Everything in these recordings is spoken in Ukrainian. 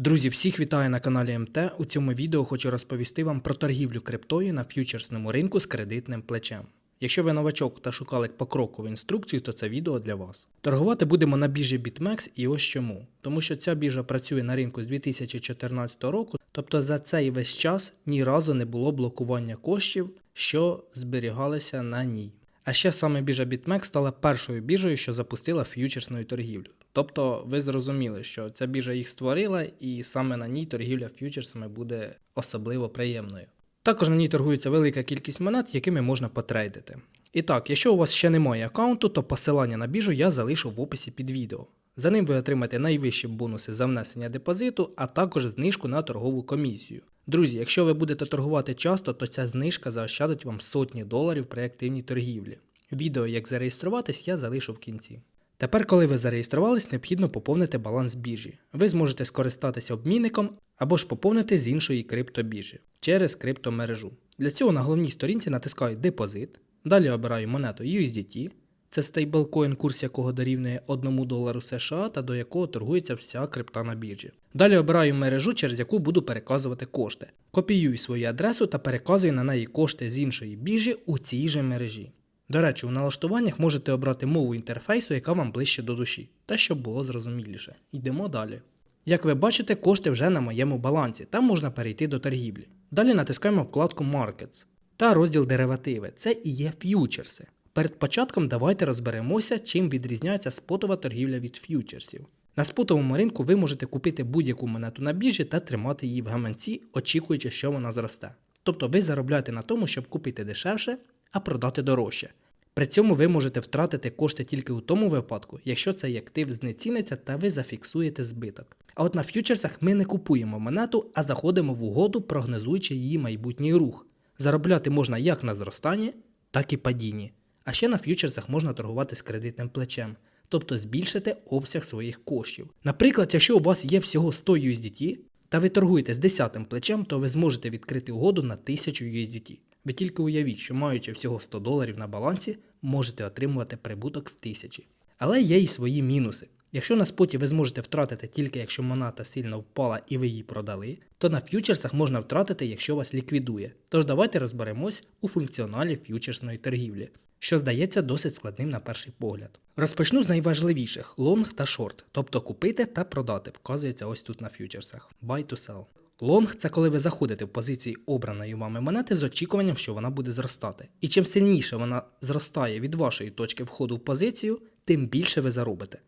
Друзі, всіх вітаю на каналі МТ. У цьому відео хочу розповісти вам про торгівлю криптою на ф'ючерсному ринку з кредитним плечем. Якщо ви новачок та шукали покрокову інструкцію, то це відео для вас. Торгувати будемо на біржі BitMEX і ось чому. Тому що ця біржа працює на ринку з 2014 року, тобто за цей весь час ні разу не було блокування коштів, що зберігалися на ній. А ще саме біржа BitMEX стала першою біржею, що запустила ф'ючерсну торгівлю. Тобто ви зрозуміли, що ця біржа їх створила, і саме на ній торгівля ф'ючерсами буде особливо приємною. Також на ній торгується велика кількість монет, якими можна потрейдити. І так, якщо у вас ще немає аккаунту, то посилання на біржу я залишу в описі під відео. За ним ви отримаєте найвищі бонуси за внесення депозиту, а також знижку на торгову комісію. Друзі, якщо ви будете торгувати часто, то ця знижка заощадить вам сотні доларів при активній торгівлі. Відео, як зареєструватись, я залишу в кінці. Тепер, коли ви зареєструвались, необхідно поповнити баланс біржі. Ви зможете скористатися обмінником або ж поповнити з іншої криптобіржі через криптомережу. Для цього на головній сторінці натискаю депозит, далі обираю монету USDT, це стейблкоін, курс якого дорівнює 1 долару США та до якого торгується вся крипта на біржі. Далі обираю мережу, через яку буду переказувати кошти. Копіюю свою адресу та переказую на неї кошти з іншої біржі у цій же мережі. До речі, у налаштуваннях можете обрати мову інтерфейсу, яка вам ближче до душі, та щоб було зрозуміліше. Йдемо далі. Як ви бачите, кошти вже на моєму балансі, там можна перейти до торгівлі. Далі натискаємо вкладку Markets та розділ деривативи. Це і є ф'ючерси. Перед початком давайте розберемося, чим відрізняється спотова торгівля від ф'ючерсів. На спотовому ринку ви можете купити будь-яку монету на біржі та тримати її в гаманці, очікуючи, що вона зросте. Тобто ви заробляєте на тому, щоб купити дешевше, а продати дорожче. При цьому ви можете втратити кошти тільки у тому випадку, якщо цей актив знеціниться та ви зафіксуєте збиток. А от на ф'ючерсах ми не купуємо монету, а заходимо в угоду, прогнозуючи її майбутній рух. Заробляти можна як на зростанні, так і падінні. А ще на ф'ючерсах можна торгувати з кредитним плечем, тобто збільшити обсяг своїх коштів. Наприклад, якщо у вас є всього 100 USDT, та ви торгуєте з 10 плечем, то ви зможете відкрити угоду на 1000 USDT. Ви тільки уявіть, що маючи всього 100 доларів на балансі, можете отримувати прибуток з 1000. Але є і свої мінуси. Якщо на споті ви зможете втратити тільки якщо монета сильно впала і ви її продали, то на ф'ючерсах можна втратити, якщо вас ліквідує. Тож давайте розберемось у функціоналі ф'ючерсної торгівлі, що здається досить складним на перший погляд. Розпочну з найважливіших лонг та шорт, тобто купити та продати, вказується ось тут на ф'ючерсах. Buy to sell. Лонг це коли ви заходите в позиції обраної вами монети з очікуванням, що вона буде зростати. І чим сильніше вона зростає від вашої точки входу в позицію, тим більше ви заробите.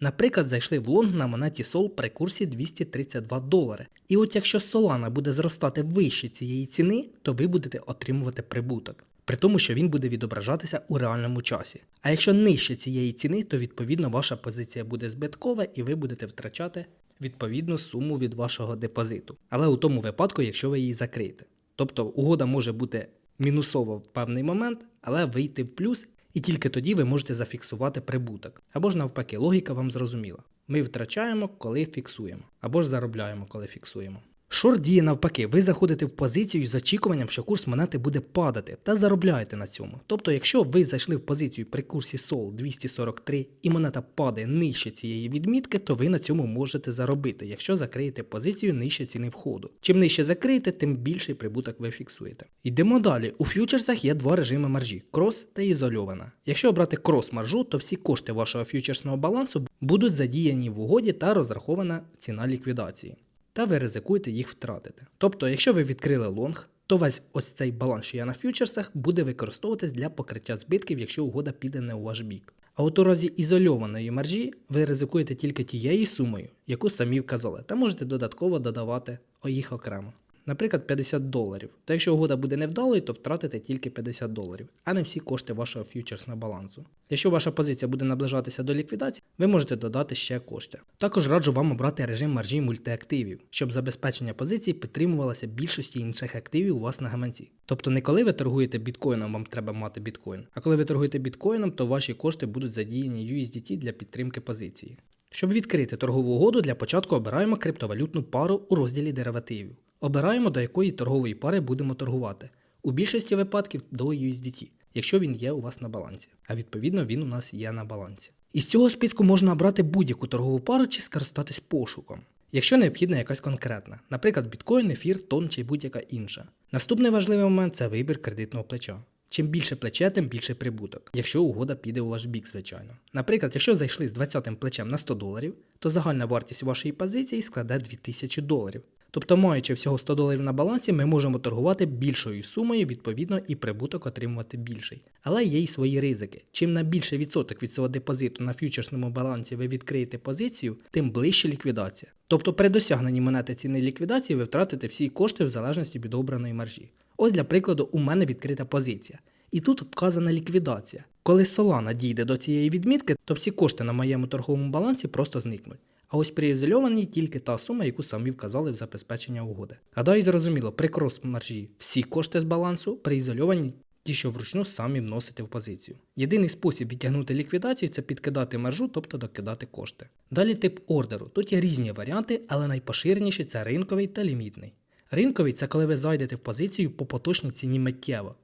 Наприклад, зайшли в лонг на монеті Sol при курсі 232 долари. І от якщо Solana буде зростати вище цієї ціни, то ви будете отримувати прибуток. При тому, що він буде відображатися у реальному часі. А якщо нижче цієї ціни, то відповідно ваша позиція буде збиткова і ви будете втрачати відповідну суму від вашого депозиту. Але у тому випадку, якщо ви її закриєте. Тобто угода може бути мінусова в певний момент, але вийти в плюс, і тільки тоді ви можете зафіксувати прибуток. Або ж навпаки, логіка вам зрозуміла. Ми втрачаємо, коли фіксуємо, або ж заробляємо, коли фіксуємо. Шорт діє навпаки, ви заходите в позицію з очікуванням, що курс монети буде падати та заробляєте на цьому. Тобто, якщо ви зайшли в позицію при курсі SOL 243 і монета падає нижче цієї відмітки, то ви на цьому можете заробити, якщо закриєте позицію нижче ціни входу. Чим нижче закриєте, тим більший прибуток ви фіксуєте. Йдемо далі. У ф'ючерсах є два режими маржі крос та ізольована. Якщо обрати крос маржу, то всі кошти вашого ф'ючерсного балансу будуть задіяні в угоді та розрахована ціна ліквідації та ви ризикуєте їх втратити. Тобто, якщо ви відкрили лонг, то весь ось цей баланс, що є на ф'ючерсах, буде використовуватись для покриття збитків, якщо угода піде не у ваш бік. А от у разі ізольованої маржі ви ризикуєте тільки тією сумою, яку самі вказали, та можете додатково додавати їх окремо. Наприклад, 50 доларів. То якщо угода буде невдалою, то втратите тільки 50 доларів, а не всі кошти вашого ф'ючерсного балансу. Якщо ваша позиція буде наближатися до ліквідації, ви можете додати ще кошти. Також раджу вам обрати режим маржі мультиактивів, щоб забезпечення позиції підтримувалося більшості інших активів у вас на гаманці. Тобто не коли ви торгуєте біткоїном, вам треба мати біткоін, а коли ви торгуєте біткоїном, то ваші кошти будуть задіяні USDT для підтримки позиції. Щоб відкрити торгову угоду, для початку обираємо криптовалютну пару у розділі деривативів. Обираємо, до якої торгової пари будемо торгувати. У більшості випадків до USDT, якщо він є у вас на балансі. А відповідно він у нас є на балансі. Із цього списку можна обрати будь-яку торгову пару чи скористатись пошуком. якщо необхідна якась конкретна, наприклад, біткоін, ефір, тон чи будь-яка інша. Наступний важливий момент це вибір кредитного плеча. Чим більше плече, тим більше прибуток, якщо угода піде у ваш бік, звичайно. Наприклад, якщо зайшли з 20 м плечем на 100 доларів, то загальна вартість вашої позиції складе 2000 доларів. Тобто, маючи всього 100 доларів на балансі, ми можемо торгувати більшою сумою, відповідно, і прибуток отримувати більший. Але є й свої ризики. Чим на більше відсоток від свого депозиту на фьючерсному балансі ви відкриєте позицію, тим ближче ліквідація. Тобто при досягненні монети ціни ліквідації ви втратите всі кошти в залежності від обраної маржі. Ось для прикладу, у мене відкрита позиція. І тут вказана ліквідація. Коли Solana дійде до цієї відмітки, то всі кошти на моєму торговому балансі просто зникнуть. А ось при ізольованій тільки та сума, яку самі вказали в забезпечення угоди. Гадаю, зрозуміло, при крос-маржі всі кошти з балансу, при ізольованій ті, що вручну самі вносите в позицію. Єдиний спосіб відтягнути ліквідацію це підкидати маржу, тобто докидати кошти. Далі тип ордеру. Тут є різні варіанти, але найпоширеніший це ринковий та лімітний. Ринковий це коли ви зайдете в позицію по поточній ціні миттєво.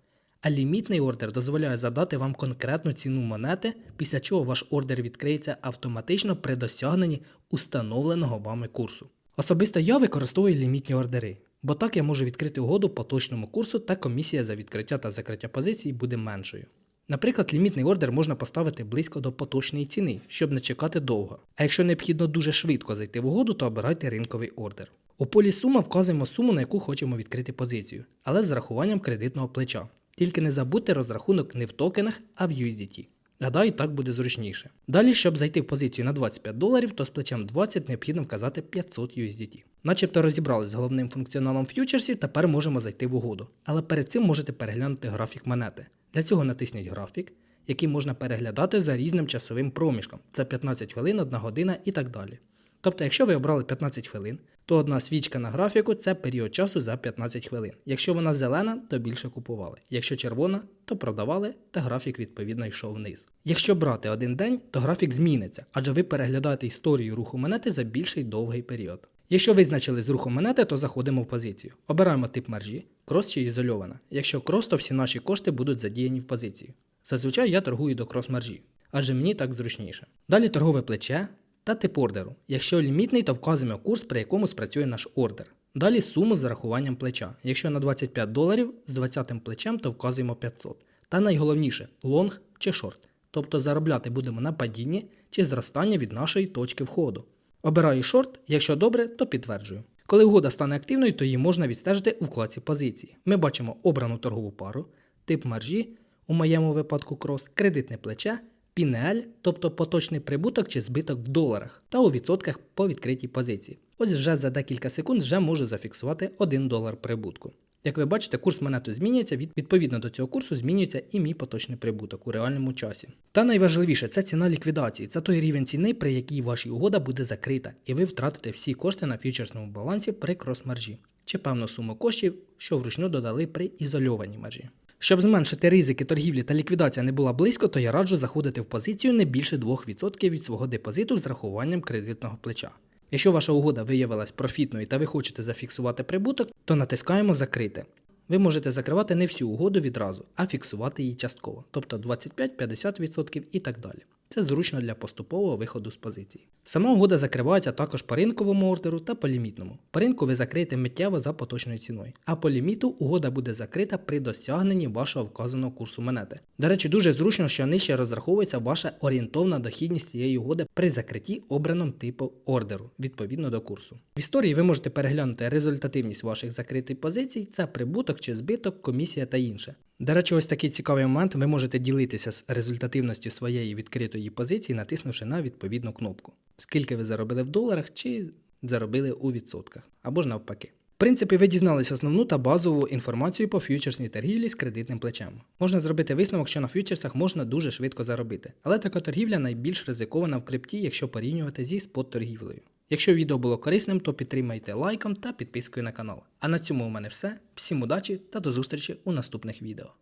А лімітний ордер дозволяє задати вам конкретну ціну монети, після чого ваш ордер відкриється автоматично при досягненні установленого вами курсу. Особисто я використовую лімітні ордери, бо так я можу відкрити угоду по точному курсу та комісія за відкриття та закриття позицій буде меншою. Наприклад, лімітний ордер можна поставити близько до поточної ціни, щоб не чекати довго. А якщо необхідно дуже швидко зайти в угоду, то обирайте ринковий ордер. У полі сума вказуємо суму, на яку хочемо відкрити позицію, але з зарахуванням кредитного плеча. Тільки не забудьте розрахунок не в токенах, а в USDT. Гадаю, так буде зручніше. Далі, щоб зайти в позицію на 25 доларів, то з плечем 20 необхідно вказати 500 USDT. Начебто розібрались з головним функціоналом ф'ючерсів, тепер можемо зайти в угоду. Але перед цим можете переглянути графік монети. Для цього натисніть графік, який можна переглядати за різним часовим проміжком. Це 15 хвилин, 1 година і так далі. Тобто, якщо ви обрали 15 хвилин, то одна свічка на графіку це період часу за 15 хвилин. Якщо вона зелена, то більше купували. Якщо червона, то продавали, та графік відповідно йшов вниз. Якщо брати один день, то графік зміниться, адже ви переглядаєте історію руху монети за більший довгий період. Якщо визначили з руху монети, то заходимо в позицію. Обираємо тип маржі, крос чи ізольована. Якщо крос, то всі наші кошти будуть задіяні в позицію. Зазвичай я торгую до крос маржі, адже мені так зручніше. Далі торгове плече та тип ордеру. Якщо лімітний, то вказуємо курс, при якому спрацює наш ордер. Далі суму з зарахуванням плеча. Якщо на 25 доларів з 20 плечем, то вказуємо 500. Та найголовніше лонг чи шорт. Тобто заробляти будемо на падінні чи зростанні від нашої точки входу. Обираю шорт, якщо добре, то підтверджую. Коли угода стане активною, то її можна відстежити у вкладці позиції. Ми бачимо обрану торгову пару, тип маржі, у моєму випадку крос, кредитне плече, пінель, тобто поточний прибуток чи збиток в доларах, та у відсотках по відкритій позиції. Ось вже за декілька секунд вже можу зафіксувати 1 долар прибутку. Як ви бачите, курс монети змінюється, відповідно до цього курсу змінюється і мій поточний прибуток у реальному часі. Та найважливіше це ціна ліквідації. Це той рівень ціни, при якій ваша угода буде закрита, і ви втратите всі кошти на фьючерсному балансі при крос-маржі, чи певну суму коштів, що вручну додали при ізольованій маржі. Щоб зменшити ризики торгівлі та ліквідація не була близько, то я раджу заходити в позицію не більше 2% від свого депозиту з рахуванням кредитного плеча. Якщо ваша угода виявилась профітною та ви хочете зафіксувати прибуток, то натискаємо Закрити. Ви можете закривати не всю угоду відразу, а фіксувати її частково, тобто 25-50% і так далі. Це зручно для поступового виходу з позиції. Сама угода закривається також по ринковому ордеру та по лімітному. По ринку ви закриєте миттєво за поточною ціною, а по ліміту угода буде закрита при досягненні вашого вказаного курсу монети. До речі, дуже зручно, що нижче розраховується ваша орієнтовна дохідність цієї угоди при закритті обраним типу ордеру відповідно до курсу. В історії ви можете переглянути результативність ваших закритих позицій, це прибуток чи збиток, комісія та інше. До речі, ось такий цікавий момент ви можете ділитися з результативністю своєї відкритої позиції, натиснувши на відповідну кнопку. Скільки ви заробили в доларах чи заробили у відсотках, або ж навпаки. В принципі, ви дізналися основну та базову інформацію по фьючерсній торгівлі з кредитним плечем. Можна зробити висновок, що на фьючерсах можна дуже швидко заробити, але така торгівля найбільш ризикована в крипті, якщо порівнювати зі спот-торгівлею. Якщо відео було корисним, то підтримайте лайком та підпискою на канал. А на цьому у мене все. Всім удачі та до зустрічі у наступних відео.